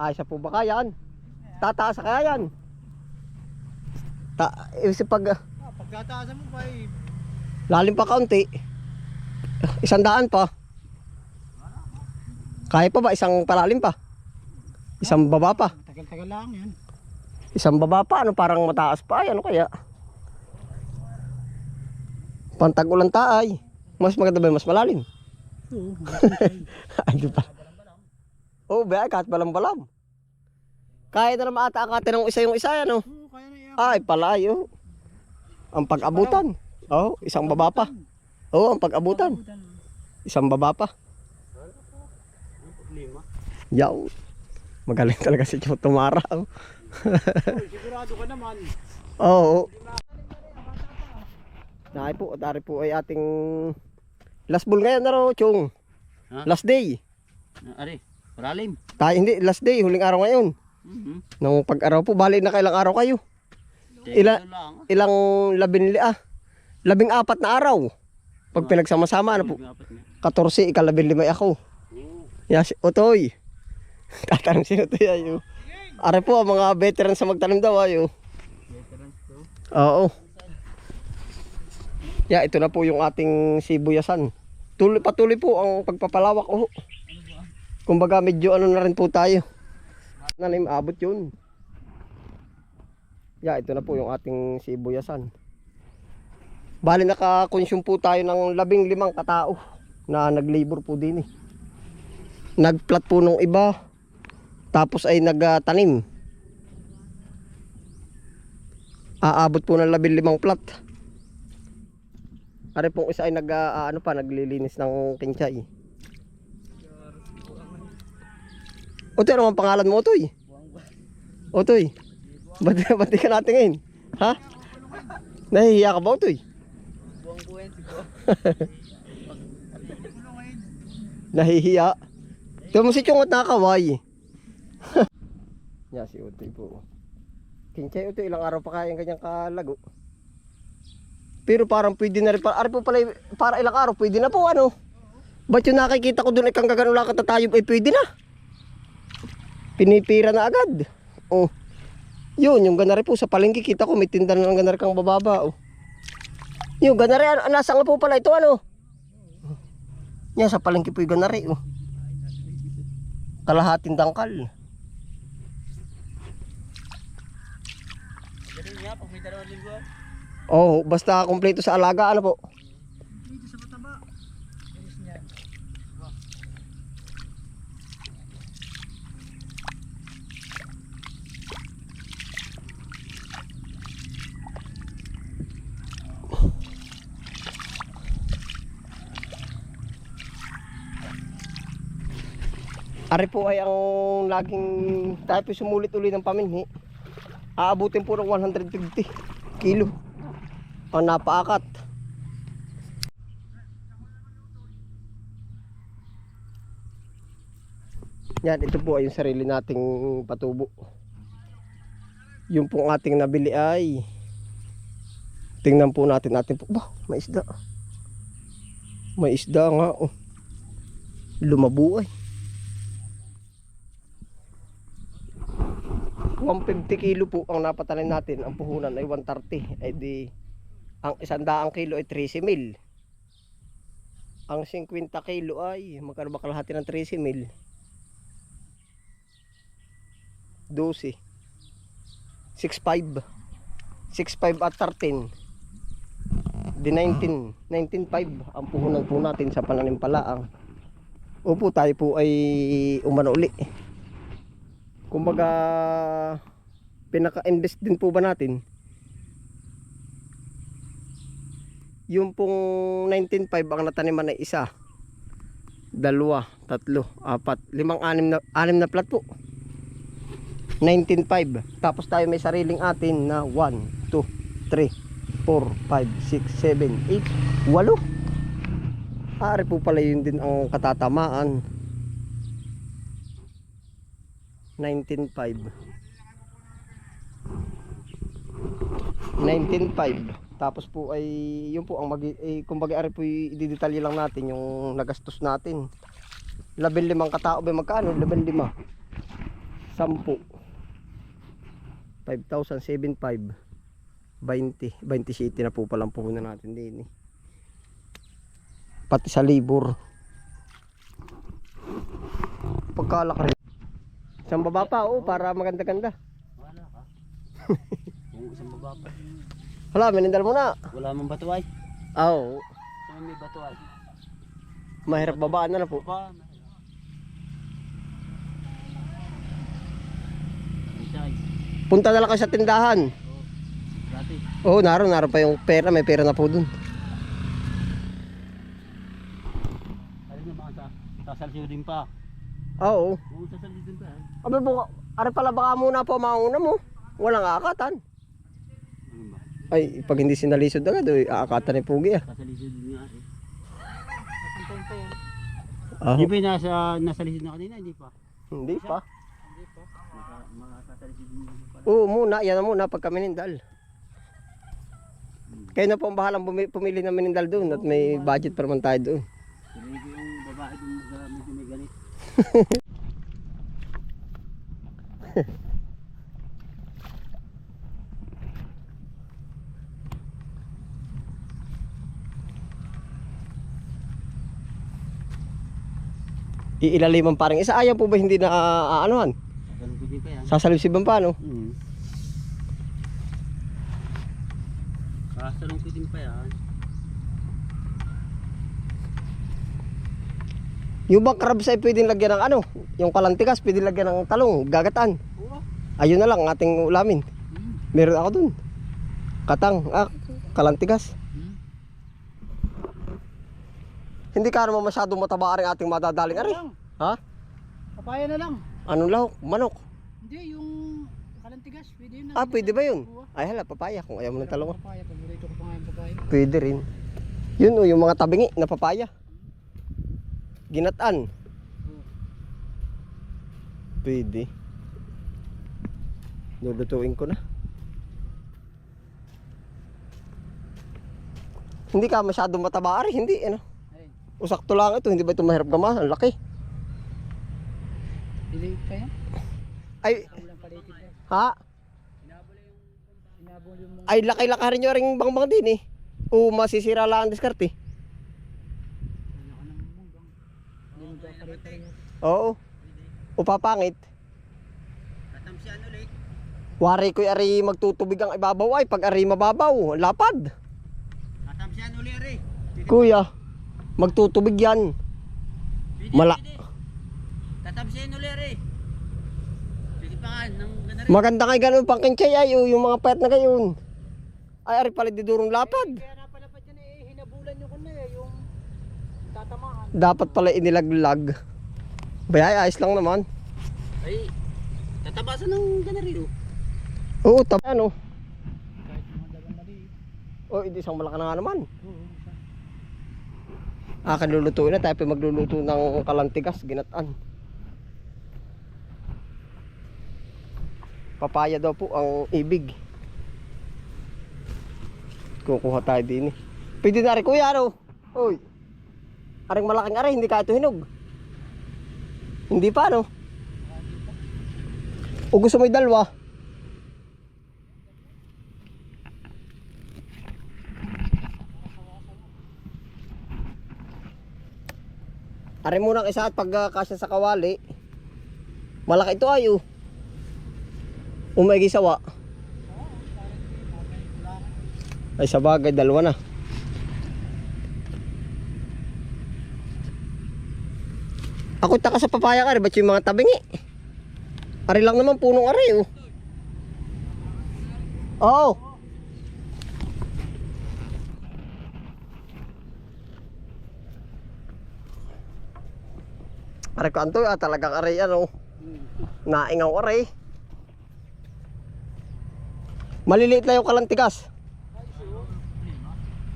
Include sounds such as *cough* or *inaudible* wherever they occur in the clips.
Ay, sa po ba kaya yan? Tataas sa kaya yan? Ta, isa pag Ah, pagkataasan mo pa eh. lalim pa kaunti. Isang daan pa. Kaya pa ba? Isang palalim pa? Isang baba pa? Tagal-tagal lang yan. Isang baba pa? Ano parang mataas pa? Ay, ano kaya? Pantag ulan taay. Mas maganda ba mas malalim? Oo. *laughs* Di pa. Oh, ba? Kahit balam-balam. Kaya na naman ata akate ng isa yung isa, ano? Oo, kaya na yan. Ay, palayo. Ang pag-abutan. Oo, oh, isang baba pa. Oo, oh, ang pag-abutan. Isang baba pa. Yaw. Magaling talaga si Chow Tumara. oh. *laughs* Sigurado ka naman. Oo. Dari po, dari po ay ating last ball ngayon na raw, Chong. Last day. Ari, paralim. Tayo hindi, last day, huling araw ngayon. Mm-hmm. Nung pag-araw po, bali na kailang araw kayo. Ila- lang. Ilang labing li ah. Labing apat na araw. Pag pinagsama-sama, ano po? 14, ikalabing lima ako. Ya, si Otoy. *laughs* Tatanong si Otoy ayo. Are po, mga veteran sa magtanim daw ayo. Oo. Ya, ito na po yung ating sibuyasan. Tuloy, patuloy po ang pagpapalawak. Oh. Kumbaga medyo ano na rin po tayo. Nalim, abot yun. Ya, ito na po yung ating sibuyasan. Bali naka-consume po tayo ng labing limang katao na nag-labor po din eh. Nag-plat po nung iba. Tapos ay nagtanim. Aabot po ng labing limang plat. Are pong isa ay nag ah, pa naglilinis ng kinchay. Otoy, ano ang pangalan mo, Otoy? Otoy. Ba't, *laughs* ba't ka natin ngayon? Ha? Nahihiya ka ba, Otoy? Buwang buwan siguro. Nahihiya. Ito mo si Chong at nakakaway. *laughs* Yan si Utoy po. Kinchay Utoy, ilang araw pa kaya yung kanyang kalago. Pero parang pwede na rin. Para, po pala, para ilang araw, pwede na po ano. Ba't yung nakikita ko doon ay kang gaganula ka tayo ay pwede na. Pinipira na agad. Oh. Yun, yung ganari po sa palengke kita ko may tinda ng ganari kang bababa. Oh. Yung ganari, ano, nasa nga po pala ito ano. Yan sa palengke po yung ganari oh. Kalahating dangkal. Ganun nga, pag may dalawang linggo. Oh, basta kumpleto sa alaga ano po. Ari po ay ang laging tayo po sumulit uli ng paminhi. Aabutin po ng 150 kilo. Ang napaakat. Yan, ito po ay yung sarili nating patubo. Yung pong ating nabili ay tingnan po natin natin po. Bah, may isda. May isda nga. Oh. Lumabu 150 kilo po ang napatanin natin. Ang puhunan ay 130. Ay di, ang isandaang kilo ay 13 mil. Ang 50 kilo ay, magkano ba kalahati ng 13 mil? 12. 6.5. 6.5 at 13. Di 19. 19.5 ang puhunan po natin sa pananimpalaang. Opo, tayo po ay umano uli kumbaga pinaka-invest din po ba natin? Yung pong 19.5 ang nataniman ay isa. Dalawa, tatlo, apat limang anim na, anim na plat po. 19.5 tapos tayo may sariling atin na 1, 2, 3 4, 5, 6, 7, 8 8 Ari po pala yun din ang katatamaan 19.5 19.5 tapos po ay yun po ang mag eh, kumbaga ari po i-detalye lang natin yung nagastos natin 15 katao ba magkano 15 Sampu. 5,075. 20. 27 na po palang puhunan natin din eh. Pati sa libur. Pagkalak rin. Isang baba pa, oh, para maganda-ganda. Wala ka. *laughs* Kung isang baba pa. Hala, minindal mo na. Wala mong batuay. Ah, Oo. Saan may batuay? mahirap babaan na na po. Pa. Isay. Punta na lang kayo sa tindahan. Oh. Dati. Oo, oh, naroon, naroon pa yung pera. May pera na po dun. Alam niyo mga sa sasalsiyo din pa. Oo. Eh. Abe po, are pala baka muna po mauna mo. Walang aakatan. Ano ba? Ay, pag hindi sinalisod agad, eh, aakatan ni Pugi ah. Sasalsiyo din nga eh. Nasaan pa yan? Ah, Hindi ba nasa, nasa lisod na kanina? Hindi pa. hindi pa. Hindi pa. Maka, makasasalisod din naman pala. Oo, muna. Yan na muna pagka minindal. Kayo na po ang bahalang bumi- pumili ng minindal doon at may budget pa naman tayo doon. Tuloy ko yung babae dun sa medyo may *laughs* ganit. Iilaliman parang isa. Ayaw po ba hindi na uh, anuhan? Din pa no? Hmm. Din pa yan. Yung bang crabs ay pwedeng lagyan ng ano? Yung kalantigas, pwedeng lagyan ng talong, gagataan. Oo. Ayun na lang ang ating ulamin. Hmm. Meron ako dun. Katang, ah, kalantigas. Hmm. Hindi ka naman masyadong mataba rin ating madadaling ari. Ha? Papaya na lang. Anong lahok? Manok? Hindi, yung kalantigas. Pwede yun. Ah, pwede ba yun? Ay hala, papaya. Kung ayaw mo ng talong. Papaya. Paborito ko pa nga yung papaya. Pwede rin. Yun o, yung mga tabingi na papaya. Ginatan. Pwede. Lulutuin ko na. Hindi ka masyadong mataba ari, hindi ano. Usakto lang ito, hindi ba ito mahirap gamahan? Ang laki. Dili pa yan. Ay, ha? Ay, laki-laki rin yung ring bangbang din eh. O masisira lang ang diskarte. Ano ka ng munggang. Hindi mo ba pare-pareho? Oo. O papangit. Tatamsiyan ulit. Wari ko'y ari magtutubig ang ibabaw ay pag ari mababaw, lapad. Tatamsiyan ulit, Ari. Kuya, magtutubig yan. Mala. Ulit, Ari. Pwede pa nga, nang gana rin. Maganda kay ganun pang kinchay ay yung mga payat na gayon. Ay ari pala didurong lapad. Kaya napalapad yan eh, hinabulan yung kanya eh, yung tatamaan. Dapat pala inilaglag. Bayay, ayos lang naman. Ay, tatabasan ng gana rin, oh. Oo, tap ano. Kahit mga dalang mali. O, hindi isang malaka na nga naman. Ah, kalulutuin na tayo pa magluluto ng kalantigas, ginataan. Papaya daw po ang ibig. Kukuha tayo din eh. Pwede na rin kuya ano? Uy. Aring malaking aray, hindi ka ito hinog. Hindi pa ano? O gusto mo yung dalawa? Are muna isa at pag uh, kasya sa kawali. Malaki ito ayo. Umay sawa. Ay sa bagay dalawa na. Ako taka sa papaya ka, ba't yung mga tabingi? Ari lang naman punong ari oh. Oo. Ari ko anto ah, talagang ari ano. Naingaw ari. Maliliit lang yung kalantigas.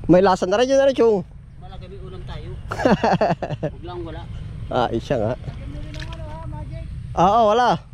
May lasa na rin yun, ano, Chong? May ulam tayo. *laughs* Huwag lang wala. Ah, isa nga. Oo, wala.